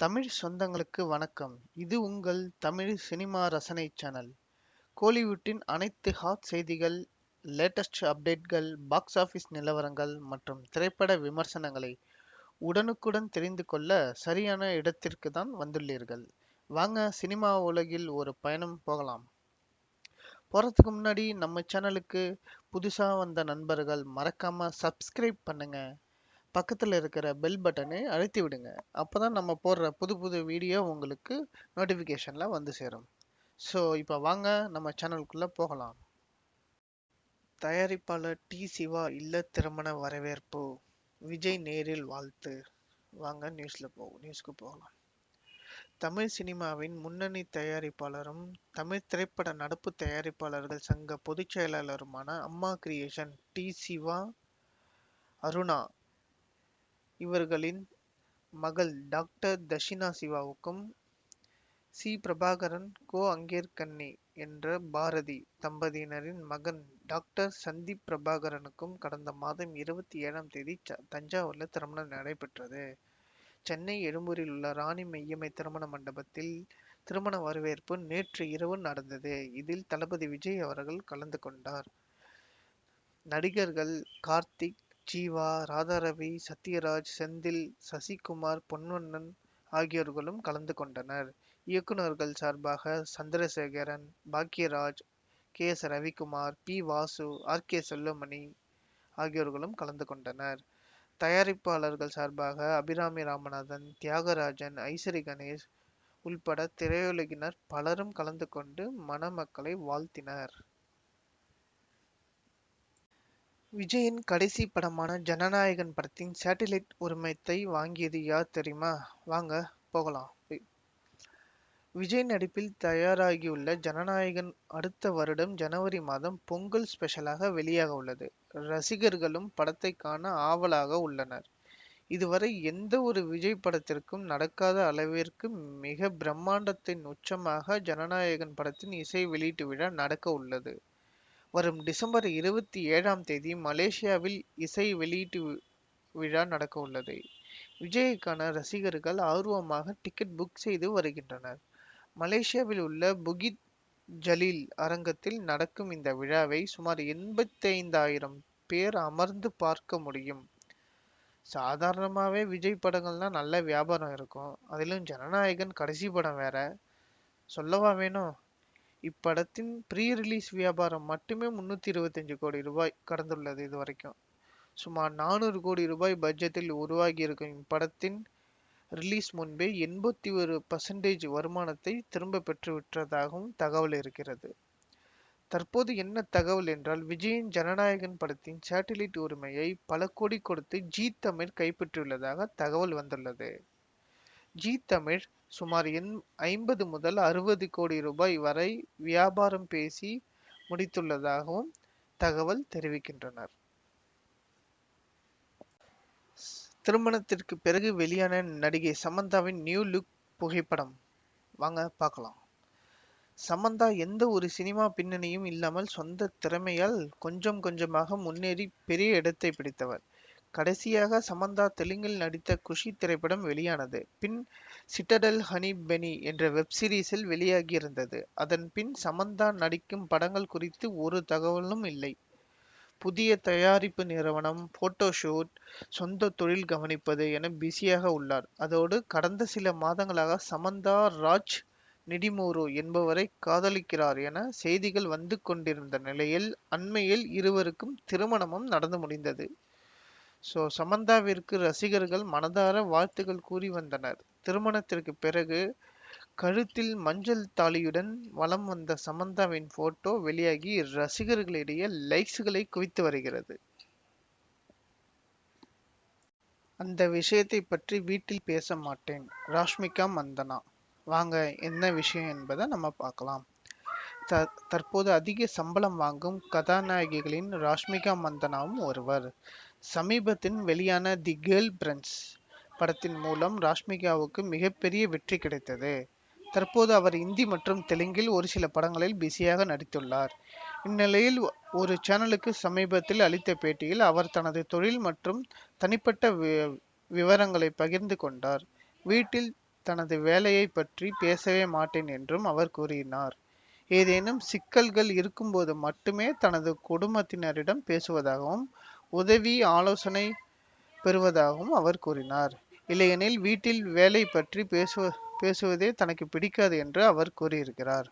தமிழ் சொந்தங்களுக்கு வணக்கம். இது உங்கள் தமிழ் சினிமா ரசனை சேனல். கோலிவுட்டின் அனைத்து ஹாட் செய்திகள் லேட்டஸ்ட் அப்டேட்கள் பாக்ஸ் ஆஃபீஸ் நிலவரங்கள் மற்றும் திரைப்பட விமர்சனங்களை உடனுக்குடன் தெரிந்து கொள்ள சரியான இடத்திற்கு தான் வந்துள்ளீர்கள். வாங்க சினிமா உலகில் ஒரு பயணம் போகலாம். போகிறதுக்கு முன்னாடி நம்ம சேனலுக்கு புதுசாக வந்த நண்பர்கள் மறக்காமல் சப்ஸ்கிரைப் பண்ணுங்கள் பக்கத்தில் இருக்கிற பெல் பட்டனை அழுத்தி விடுங்க. அப்போ தான் நம்ம போடுற புது புது வீடியோ உங்களுக்கு நோட்டிஃபிகேஷனில் வந்து சேரும். ஸோ இப்போ வாங்க நம்ம சேனலுக்குள்ளே போகலாம். தயாரிப்பாளர் டி சிவா இல்ல திருமண வரவேற்பு. விஜய் நேரில் வாழ்த்து. வாங்க நியூஸில் போ நியூஸ்க்கு போகலாம். தமிழ் சினிமாவின் முன்னணி தயாரிப்பாளரும் தமிழ் திரைப்பட நடப்பு தயாரிப்பாளர்கள் சங்க பொதுச் செயலாளருமான அம்மா கிரியேஷன் டி சிவா அருணா இவர்களின் மகள் டாக்டர் தஷினா சிவாவுக்கும் சி. பிரபாகரன் கோ. அங்கேற்கண்ணி என்ற பாரதி தம்பதியினரின் மகன் டாக்டர் சந்தீப் பிரபாகரனுக்கும் கடந்த மாதம் இருபத்தி ஏழாம் தேதி தஞ்சாவூரில் திருமணம் நடைபெற்றது. சென்னை எழும்பூரில் உள்ள ராணி மெய்யம்மை திருமண மண்டபத்தில் திருமண வரவேற்பு நேற்று இரவு நடந்தது. இதில் தளபதி விஜய் அவர்கள் கலந்து கொண்டார். நடிகர்கள் கார்த்திக் ஜீவா ராதாரவி சத்யராஜ் செந்தில் சசிகுமார் பொன்வண்ணன் ஆகியோர்களும் கலந்து கொண்டனர். இயக்குநர்கள் சார்பாக Chandrasekaran Bhagyaraj K. S. Ravikumar P. Vasu R. K. Chellamani ஆகியோர்களும் கலந்து கொண்டனர். தயாரிப்பாளர்கள் சார்பாக அபிராமி ராமநாதன் தியாகராஜன் ஐசரி கணேஷ் உள்பட திரையுலகினர் பலரும் கலந்து கொண்டு மணமக்களை வாழ்த்தினர். விஜயின் கடைசி படமான ஜனநாயகன் படத்தின் சேட்டிலைட் உரிமத்தை வாங்கியது யார் தெரியுமா? வாங்க போகலாம். விஜய் நடிப்பில் தயாராகியுள்ள ஜனநாயகன் அடுத்த வருடம் ஜனவரி மாதம் பொங்கல் ஸ்பெஷலாக வெளியாக உள்ளது. ரசிகர்களும் படத்தை காண ஆவலாக உள்ளனர். இதுவரை எந்த ஒரு விஜய் படத்திற்கும் நடக்காத அளவிற்கு மிக பிரம்மாண்டத்தின் உச்சமாக ஜனநாயகன் படத்தின் இசை வெளியீட்டு விழா நடக்க உள்ளது. வரும் டிசம்பர் இருபத்தி ஏழாம் தேதி மலேசியாவில் இசை வெளியீட்டு விழா நடக்க உள்ளது. விஜய்க்கான ரசிகர்கள் ஆர்வமாக டிக்கெட் புக் செய்து வருகின்றனர். மலேசியாவில் உள்ள புகித் ஜலீல் அரங்கத்தில் நடக்கும் இந்த விழாவை சுமார் எண்பத்தைந்தாயிரம் பேர் அமர்ந்து பார்க்க முடியும். சாதாரணமாகவே விஜய் படங்கள்லாம் நல்ல வியாபாரம் இருக்கும். அதிலும் ஜனநாயகன் கடைசி படம் வேற. சொல்லவா வேணும்? இப்படத்தின் ப்ரீ ரிலீஸ் வியாபாரம் மட்டுமே முன்னூத்தி இருபத்தஞ்சு கோடி ரூபாய் கடந்துள்ளது இது வரைக்கும் சுமார் நானூறு கோடி ரூபாய் பட்ஜெட்டில் உருவாகி இருக்கும் இப்படத்தின் ரிலீஸ் முன்பே எண்பத்தி ஒரு பர்சன்டேஜ் வருமானத்தை திரும்ப பெற்றுவிட்டதாகவும் தகவல் இருக்கிறது. தற்போது என்ன தகவல் என்றால் விஜயின் ஜனநாயகன் படத்தின் சேட்டிலைட் உரிமையை பல கோடி கொடுத்து ஜி தமிழ் கைப்பற்றியுள்ளதாக தகவல் வந்துள்ளது. ஜி தமிழ் சுமார் எண் ஐம்பது முதல் அறுபது கோடி ரூபாய் வரை வியாபாரம் பேசி முடித்துள்ளதாகவும் தகவல் தெரிவிக்கின்றனர். திருமணத்திற்கு பிறகு வெளியான நடிகை சமந்தாவின் நியூ லுக் புகைப்படம். வாங்க பார்க்கலாம். சமந்தா எந்த ஒரு சினிமா பின்னணியும் இல்லாமல் சொந்த திறமையால் கொஞ்சம் கொஞ்சமாக முன்னேறி பெரிய இடத்தை பிடித்தவர். கடைசியாக சமந்தா தெலுங்கில் நடித்த குஷி திரைப்படம் வெளியானது. பின் சிட்டடல் ஹனி பெனி என்ற வெப் சீரிஸில் வெளியாகியிருந்தது. அதன் பின் சமந்தா நடிக்கும் படங்கள் குறித்து ஒரு தகவலும் இல்லை. புதிய தயாரிப்பு நிறுவனம் போட்டோஷூட் சொந்த தொழில் கவனிப்பது என பிஸியாக உள்ளார். அதோடு கடந்த சில மாதங்களாக சமந்தா ராஜ் நிடிமோரு என்பவரை காதலிக்கிறார் என செய்திகள் வந்து கொண்டிருந்த நிலையில் அண்மையில் இருவருக்கும் திருமணமும் நடந்து முடிந்தது. ஸோ சமந்தாவிற்கு ரசிகர்கள் மனதார வாழ்த்துகள் கூறி வந்தனர். திருமணத்திற்கு பிறகு கழுத்தில் மஞ்சள் தாலியுடன் வலம் வந்த சமந்தாவின் போட்டோ வெளியாகி ரசிகர்களிடையே லைக்ஸ்களை குவித்து வருகிறது. அந்த விஷயத்தை பற்றி வீட்டில் பேச மாட்டேன். ராஷ்மிகா மந்தனா. வாங்க என்ன விஷயம் என்பதை நம்ம பார்க்கலாம். த தற்போது அதிக சம்பளம் வாங்கும் கதாநாயகிகளின் ராஷ்மிகா மந்தனாவும் ஒருவர். சமீபத்தின் வெளியான தி கேர்ள் பிரன்ஸ் படத்தின் மூலம் ராஷ்மிகாவுக்கு மிகப்பெரிய வெற்றி கிடைத்தது. தற்போது அவர் இந்தி மற்றும் தெலுங்கில் ஒரு சில படங்களில் பிஸியாக நடித்துள்ளார். இந்நிலையில் ஒரு சேனலுக்கு சமீபத்தில் அளித்த பேட்டியில் அவர் தனது தொழில் மற்றும் தனிப்பட்ட விவரங்களை பகிர்ந்து கொண்டார். வீட்டில் தனது வேலையை பற்றி பேசவே மாட்டேன் என்றும் அவர் கூறினார். ஏதேனும் சிக்கல்கள் இருக்கும்போது மட்டுமே தனது குடும்பத்தினரிடம் பேசுவதாகவும் உதவி ஆலோசனை பெறுவதாகவும் அவர் கூறினார். இல்லையெனில் வீட்டில் வேலை பற்றி பேசுவ பேசுவதே தனக்கு பிடிக்காது என்று அவர் கூறியிருக்கிறார்.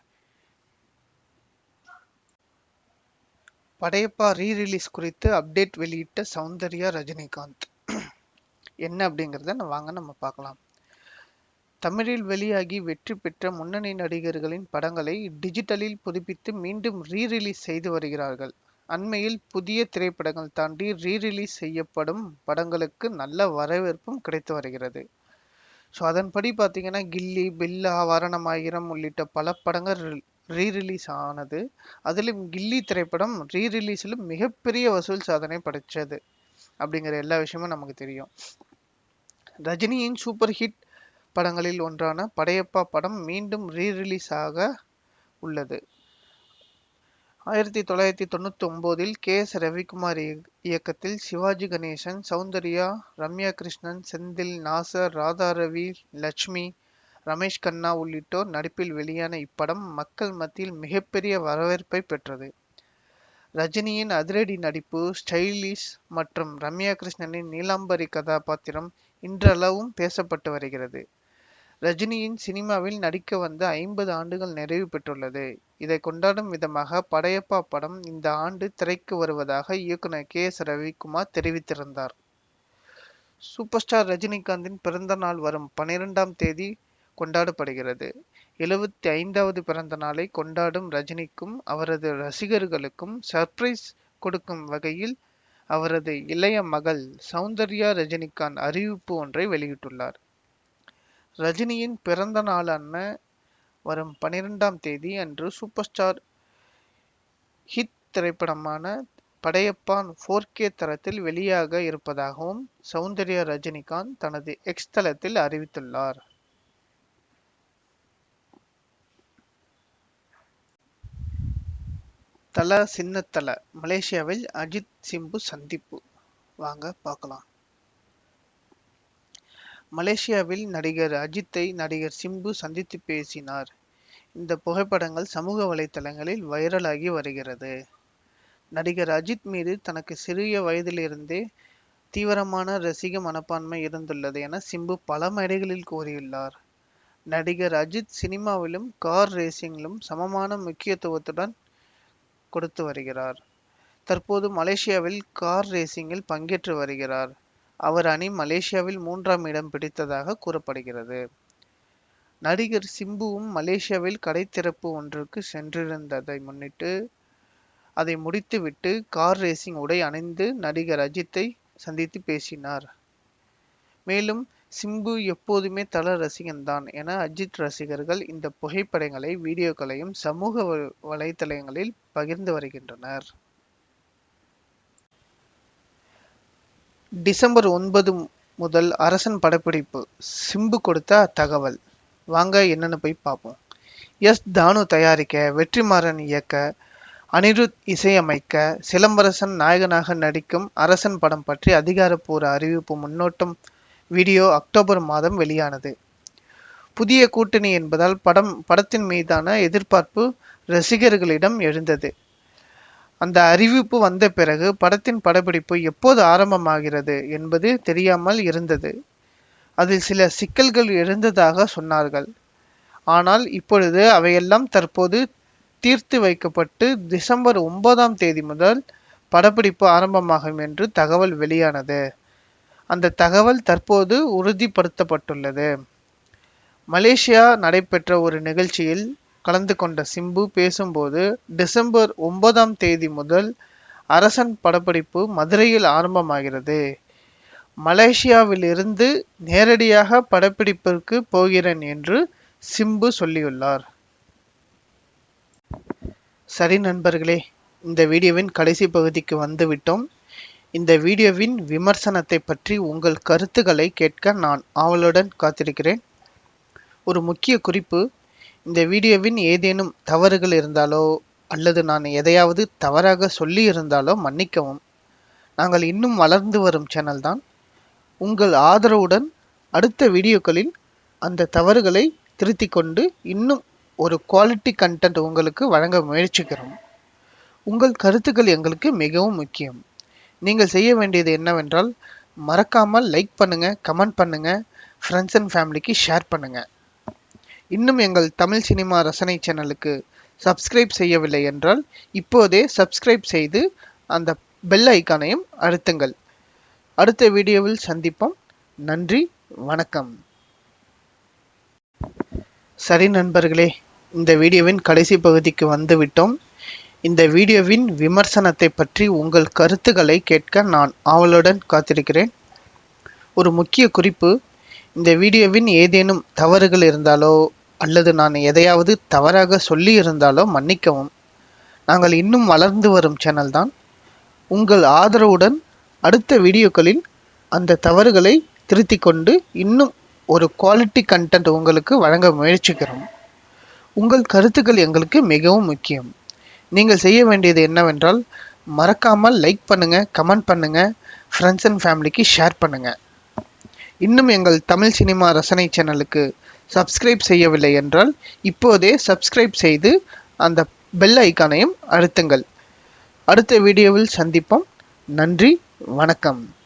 படையப்பா ரீ ரிலீஸ் குறித்து அப்டேட் வெளியிட்ட சௌந்தர்யா ரஜினிகாந்த். என்ன அப்படிங்கிறத நம்ம வாங்க நம்ம பார்க்கலாம் தமிழில் வெளியாகி வெற்றி பெற்ற முன்னணி நடிகர்களின் படங்களை டிஜிட்டலில் புதுப்பித்து மீண்டும் ரீ ரிலீஸ் செய்து வருகிறார்கள். அண்மையில் புதிய திரைப்படங்கள் தாண்டி ரீ ரிலீஸ் செய்யப்படும் படங்களுக்கு நல்ல வரவேற்பும் கிடைத்து வருகிறது. ஸோ அதன்படி பார்த்தீங்கன்னா கில்லி பில்லா வாரணமாயிரம் உள்ளிட்ட பல படங்கள் ரீ ரிலீஸ் ஆனது. அதிலும் கில்லி திரைப்படம் ரீ ரிலீஸிலும் மிகப்பெரிய வசூல் சாதனை படைச்சது அப்படிங்கிற எல்லா விஷயமும் நமக்கு தெரியும். ரஜினியின் சூப்பர் ஹிட் படங்களில் ஒன்றான படையப்பா படம் மீண்டும் ரீ ரிலீஸ் ஆக உள்ளது. ஆயிரத்தி தொள்ளாயிரத்தி தொண்ணூத்தி ஒன்பதில் கே எஸ் ரவிக்குமார் இயக்கத்தில் சிவாஜி கணேசன் சௌந்தர்யா ரம்யா கிருஷ்ணன் செந்தில் நாசர் ராதா ரவி லட்சுமி ரமேஷ் கண்ணா உள்ளிட்டோர் நடிப்பில் வெளியான இப்படம் மக்கள் மத்தியில் மிகப்பெரிய வரவேற்பை பெற்றது. ரஜினியின் அதிரடி நடிப்பு ஸ்டைலிஷ் மற்றும் ரம்யா கிருஷ்ணனின் நீலாம்பரி கதாபாத்திரம் இன்றளவும் பேசப்பட்டு வருகிறது. ரஜினியின் சினிமாவில் நடிக்க வந்து ஐம்பது ஆண்டுகள் நிறைவு பெற்றுள்ளது. இதை கொண்டாடும் விதமாக படையப்பா படம் இந்த ஆண்டு திரைக்கு வருவதாக இயக்குனர் கே எஸ் ரவிக்குமார் தெரிவித்திருந்தார். சூப்பர் ஸ்டார் ரஜினிகாந்தின் பிறந்த நாள் வரும் பனிரெண்டாம் தேதி கொண்டாடப்படுகிறது. எழுபத்தி ஐந்தாவது பிறந்த நாளை கொண்டாடும் ரஜினிக்கும் அவரது ரசிகர்களுக்கும் சர்ப்ரைஸ் கொடுக்கும் வகையில் அவரது இளைய மகள் சௌந்தர்யா ரஜினிகாந்த் அறிவிப்பு ஒன்றை வெளியிட்டுள்ளார். ரஜினியின் பிறந்த நாளான வரும் பனிரெண்டாம் தேதி அன்று சூப்பர் ஸ்டார் ஹிட் திரைப்படமான படையப்பான் ஃபோர் கே தரத்தில் வெளியாக இருப்பதாகவும் சௌந்தர்யா ரஜினிகாந்த் தனது எக்ஸ் தளத்தில் அறிவித்துள்ளார். தல சின்னத்தல மலேசியாவில் அஜித் சிம்பு சந்திப்பு. வாங்க பார்க்கலாம். மலேசியாவில் நடிகர் அஜித்தை நடிகர் சிம்பு சந்தித்து பேசினார். இந்த புகைப்படங்கள் சமூக வலைத்தளங்களில் வைரலாகி வருகிறது. நடிகர் அஜித் மீது தனக்கு சிறிய வயதிலிருந்தே தீவிரமான ரசிக மனப்பான்மை இருந்துள்ளது என சிம்பு பல மேடைகளில் கூறியுள்ளார். நடிகர் அஜித் சினிமாவிலும் கார் ரேசிங்கிலும் சமமான முக்கியத்துவத்துடன் கொடுத்து வருகிறார். தற்போது மலேசியாவில் கார் ரேசிங்கில் பங்கேற்று வருகிறார். அவர் அணி மலேசியாவில் மூன்றாம் இடம் பிடித்ததாக கூறப்படுகிறது. நடிகர் சிம்புவும் மலேசியாவில் கடை திறப்பு ஒன்றுக்கு சென்றிருந்ததை முன்னிட்டு அதை முடித்துவிட்டு கார் ரேசிங் உடை அணிந்து நடிகர் அஜித்தை சந்தித்து பேசினார். மேலும் சிம்பு எப்போதுமே தல ரசிகன்தான் என அஜித் ரசிகர்கள் இந்த புகைப்படங்களை வீடியோக்களையும் சமூக வலைத்தளங்களில் பகிர்ந்து வருகின்றனர். டிசம்பர் ஒன்பது முதல் அரசன் படப்பிடிப்பு. சிம்பு கொடுத்த தகவல். வாங்க என்னன்னு போய் பார்ப்போம். எஸ். தானு தயாரிக்க வெற்றிமாறன் இயக்க அனிருத் இசையமைக்க சிலம்பரசன் நாயகனாக நடிக்கும் அரசன் படம் பற்றி அதிகாரப்பூர்வ அறிவிப்பு முன்னோட்டம் வீடியோ அக்டோபர் மாதம் வெளியானது. புதிய கூட்டணி என்பதால் படம் படத்தின் மீதான எதிர்பார்ப்பு ரசிகர்களிடம் எழுந்தது. அந்த அறிவிப்பு வந்த பிறகு படத்தின் படப்பிடிப்பு எப்போது ஆரம்பமாகிறது என்பது தெரியாமல் இருந்தது. அதில் சில சிக்கல்கள் எழுந்ததாக சொன்னார்கள். ஆனால் இப்பொழுது அவையெல்லாம் தற்போது தீர்த்து வைக்கப்பட்டு டிசம்பர் ஒன்பதாம் தேதி முதல் படப்பிடிப்பு ஆரம்பமாகும் என்று தகவல் வெளியானது. அந்த தகவல் தற்போது உறுதிப்படுத்தப்பட்டுள்ளது. மலேசியா நடைபெற்ற ஒரு நிகழ்ச்சியில் கலந்து கொண்ட சிம்பு பேசும்போது டிசம்பர் ஒன்பதாம் தேதி முதல் அரசன் படப்பிடிப்பு மதுரையில் ஆரம்பமாகிறது. மலேசியாவிலிருந்து நேரடியாக படப்பிடிப்பிற்கு போகிறேன் என்று சிம்பு சொல்லியுள்ளார். சரி நண்பர்களே இந்த வீடியோவின் கடைசி பகுதிக்கு வந்துவிட்டோம். இந்த வீடியோவின் விமர்சனத்தை பற்றி உங்கள் கருத்துக்களை கேட்க நான் ஆவலுடன் காத்திருக்கிறேன். ஒரு முக்கிய குறிப்பு இந்த வீடியோவின் ஏதேனும் தவறுகள் இருந்தாலோ அல்லது நான் எதையாவது தவறாக சொல்லி இருந்தாலோ மன்னிக்கவும். நாங்கள் இன்னும் வளர்ந்து வரும் சேனல் தான். உங்கள் ஆதரவுடன் அடுத்த வீடியோக்களில் அந்த தவறுகளை திருத்தி கொண்டு இன்னும் ஒரு குவாலிட்டி கண்டென்ட் உங்களுக்கு வழங்க முயற்சிக்கிறோம். உங்கள் கருத்துக்கள் எங்களுக்கு மிகவும் முக்கியம். நீங்கள் செய்ய வேண்டியது என்னவென்றால் மறக்காமல் லைக் பண்ணுங்கள் கமெண்ட் பண்ணுங்கள் ஃப்ரெண்ட்ஸ் அண்ட் ஃபேமிலிக்கு ஷேர் பண்ணுங்கள் இன்னும் எங்கள் தமிழ் சினிமா ரசனை சேனலுக்கு சப்ஸ்கிரைப் செய்யவில்லை என்றால் இப்போதே சப்ஸ்கிரைப் செய்து அந்த பெல் ஐக்கானையும் அழுத்துங்கள். அடுத்த வீடியோவில் சந்திப்போம். நன்றி வணக்கம். சரி நண்பர்களே இந்த வீடியோவின் கடைசி பகுதிக்கு வந்துவிட்டோம். இந்த வீடியோவின் விமர்சனத்தை பற்றி உங்கள் கருத்துக்களை கேட்க நான் ஆவலுடன் காத்திருக்கிறேன். ஒரு முக்கிய குறிப்பு இந்த வீடியோவின் ஏதேனும் தவறுகள் இருந்தாலோ அல்லது நான் எதையாவது தவறாக சொல்லி இருந்தாலோ மன்னிக்கவும். நாங்கள் இன்னும் வளர்ந்து வரும் சேனல் தான். உங்கள் ஆதரவுடன் அடுத்த வீடியோக்களில் அந்த தவறுகளை திருத்தி கொண்டு இன்னும் ஒரு குவாலிட்டி கண்டென்ட் உங்களுக்கு வழங்க முயற்சிக்கிறோம். உங்கள் கருத்துக்கள் எங்களுக்கு மிகவும் முக்கியம். நீங்கள் செய்ய வேண்டியது என்னவென்றால் மறக்காமல் லைக் பண்ணுங்க கமெண்ட் பண்ணுங்க ஃப்ரெண்ட்ஸ் அண்ட் ஃபேமிலிக்கு ஷேர் பண்ணுங்க. இன்னும் எங்கள் தமிழ் சினிமா ரசனை சேனலுக்கு சப்ஸ்கிரைப் செய்யவில்லை என்றால் இப்போதே சப்ஸ்கிரைப் செய்து அந்த பெல் ஐக்கானையும் அழுத்துங்கள். அடுத்த வீடியோவில் சந்திப்போம். நன்றி வணக்கம்.